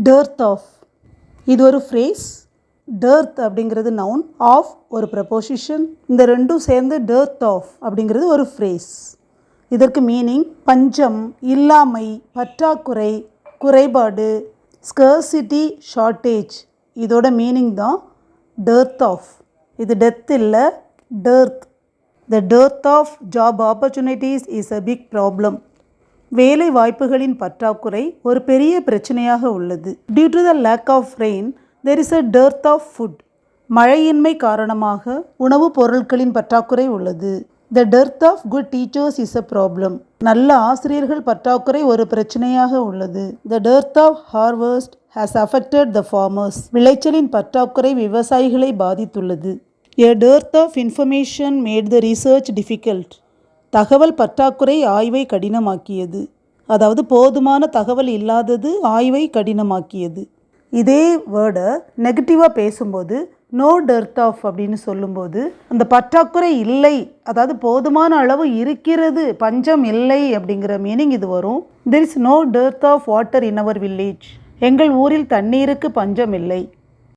Dearth of இது ஒரு phrase dearth அப்படிங்கிறது நவுன் ஆஃப் ஒரு ப்ரப்போசிஷன் இந்த ரெண்டும் சேர்ந்து டர்த் ஆஃப் அப்படிங்கிறது ஒரு ஃப்ரேஸ் இதற்கு மீனிங் பஞ்சம் இல்லாமை பற்றாக்குறை குறைபாடு ஸ்கர்சிட்டி ஷார்ட்டேஜ் இதோட மீனிங் தான் டர்த் ஆஃப் இது டெத் இல்லை dearth the dearth of job opportunities is a big problem வேலை வாய்ப்புகளின் பற்றாக்குறை ஒரு பெரிய பிரச்சனையாக உள்ளது. Due to the lack of rain there is a dearth of food மழையின்மை காரணமாக உணவுப் பொருட்களின் பற்றாக்குறை உள்ளது. The dearth of good teachers is a problem நல்ல ஆசிரியர்கள் பற்றாக்குறை ஒரு பிரச்சனையாக உள்ளது. The dearth of harvest has affected the farmers விளைச்சலின் பற்றாக்குறை விவசாயிகளை பாதித்துள்ளது. A dearth of information made the research difficult தகவல் பற்றாக்குறை ஆய்வை கடினமாக்கியது. அதாவது போதுமான தகவல் இல்லாதது ஆய்வை கடினமாக்கியது. இதே வேர்டை நெகட்டிவாக பேசும்போது நோ டெர்த் ஆஃப் அப்படின்னு சொல்லும்போது அந்த பற்றாக்குறை இல்லை அதாவது போதுமான அளவு இருக்கிறது பஞ்சம் இல்லை அப்படிங்கிற மீனிங் இது வரும். There is no dearth of water in our village எங்கள் ஊரில் தண்ணீருக்கு பஞ்சம் இல்லை.